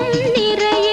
உள்ளம் நிறைய